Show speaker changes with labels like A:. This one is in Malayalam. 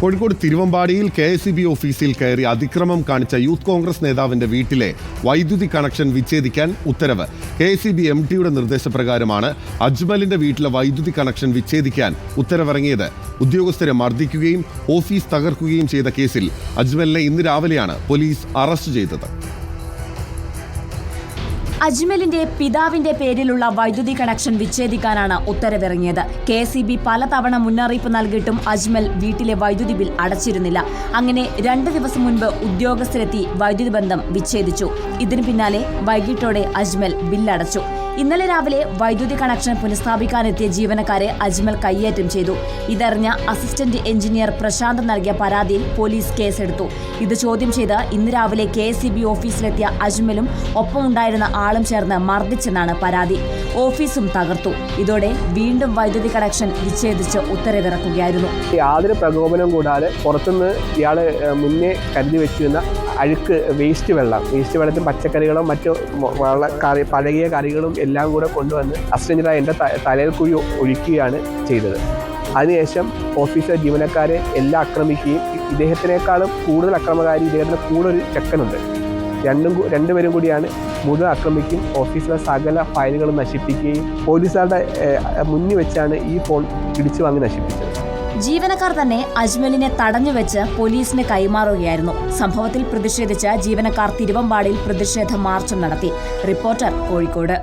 A: കോഴിക്കോട് തിരുവമ്പാടിയിൽ കെ എസ് സി ബി ഓഫീസിൽ കയറി അതിക്രമം കാണിച്ച യൂത്ത് കോൺഗ്രസ് നേതാവിന്റെ വീട്ടിലെ വൈദ്യുതി കണക്ഷൻ വിച്ഛേദിക്കാൻ ഉത്തരവ്. K S C B M ടിയുടെ നിർദ്ദേശപ്രകാരമാണ് അജ്മലിന്റെ വീട്ടിലെ വൈദ്യുതി കണക്ഷൻ വിച്ഛേദിക്കാൻ ഉത്തരവിറങ്ങിയത്. ഉദ്യോഗസ്ഥരെ മർദ്ദിക്കുകയും ഓഫീസ് തകർക്കുകയും ചെയ്ത കേസിൽ അജ്മലിനെ ഇന്ന് രാവിലെയാണ് പോലീസ് അറസ്റ്റ് ചെയ്തത്.
B: അജ്മലിന്റെ പിതാവിന്റെ പേരിലുള്ള വൈദ്യുതി കണക്ഷൻ വിച്ഛേദിക്കാനാണ് ഉത്തരവിറങ്ങിയത്. കെ സി ബി പലതവണ മുന്നറിയിപ്പ് നൽകിയിട്ടും അജ്മൽ വീട്ടിലെ വൈദ്യുതി ബിൽ അടച്ചിരുന്നില്ല. അങ്ങനെ രണ്ട് ദിവസം മുൻപ് ഉദ്യോഗസ്ഥരെത്തി വൈദ്യുതി ബന്ധം വിച്ഛേദിച്ചു. ഇതിനു പിന്നാലെ വൈകിട്ടോടെ അജ്മൽ ബില്ലടച്ചു. ഇന്നലെ രാവിലെ വൈദ്യുതി കണക്ഷൻ പുനഃസ്ഥാപിക്കാനെത്തിയ ജീവനക്കാരെ അജ്മൽ കയ്യേറ്റം ചെയ്തു. ഇതറിഞ്ഞ അസിസ്റ്റന്റ് എഞ്ചിനീയർ പ്രശാന്ത് നൽകിയ പരാതിയിൽ പോലീസ് കേസെടുത്തു. ഇത് ചോദ്യം ചെയ്ത് ഇന്ന് രാവിലെ കെ ഓഫീസിലെത്തിയ അജ്മലും ഒപ്പമുണ്ടായിരുന്ന ആളും ചേർന്ന് മർദ്ദിച്ചെന്നാണ് പരാതി. ഓഫീസും തകർത്തു. ഇതോടെ വീണ്ടും വൈദ്യുതി കണക്ഷൻ വിച്ഛേദിച്ച് ഉത്തരവിറക്കുകയായിരുന്നു.
C: യാതൊരു പ്രകോപനം കൂടാതെ പുറത്തുനിന്ന് ഇയാൾ മുന്നേ കരുതി വെച്ചിരുന്ന അഴുക്ക് വേസ്റ്റ് വെള്ളം വേസ്റ്റ് വെള്ളത്തിൽ പച്ചക്കറികളും മറ്റു വള കറി പഴകിയ കറികളും എല്ലാം കൂടെ കൊണ്ടുവന്ന് അസിസ്റ്റന്റായ എന്റെ തലയിൽ കുഴി ഒഴിക്കുകയാണ് ചെയ്തത്. അതിനുശേഷം ഓഫീസർ ജീവനക്കാരെ എല്ലാം ആക്രമിക്കുകയും ഇദ്ദേഹത്തിനേക്കാളും കൂടുതൽ അക്രമകാരി ഇദ്ദേഹത്തിന് കൂടുതൽ ചെക്കനുണ്ട്. രണ്ടും രണ്ടുപേരും കൂടിയാണ് മുഴുവൻ ആക്രമിക്കും. ഓഫീസിലെ സകല ഫയലുകളും നശിപ്പിക്കുകയും പോലീസുകാരുടെ മുന്നിൽ വെച്ചാണ് ഈ ഫോൺ പിടിച്ചു വാങ്ങി നശിപ്പിച്ചത്.
B: ജീവനക്കാർ തന്നെ അജ്മലിനെ തടഞ്ഞു വെച്ച് പോലീസിന് കൈമാറുകയായിരുന്നു. സംഭവത്തിൽ പ്രതിഷേധിച്ച് ജീവനക്കാർ തിരുവമ്പാടിയിൽ പ്രതിഷേധ മാർച്ചും നടത്തി. റിപ്പോർട്ടർ കോഴിക്കോട്.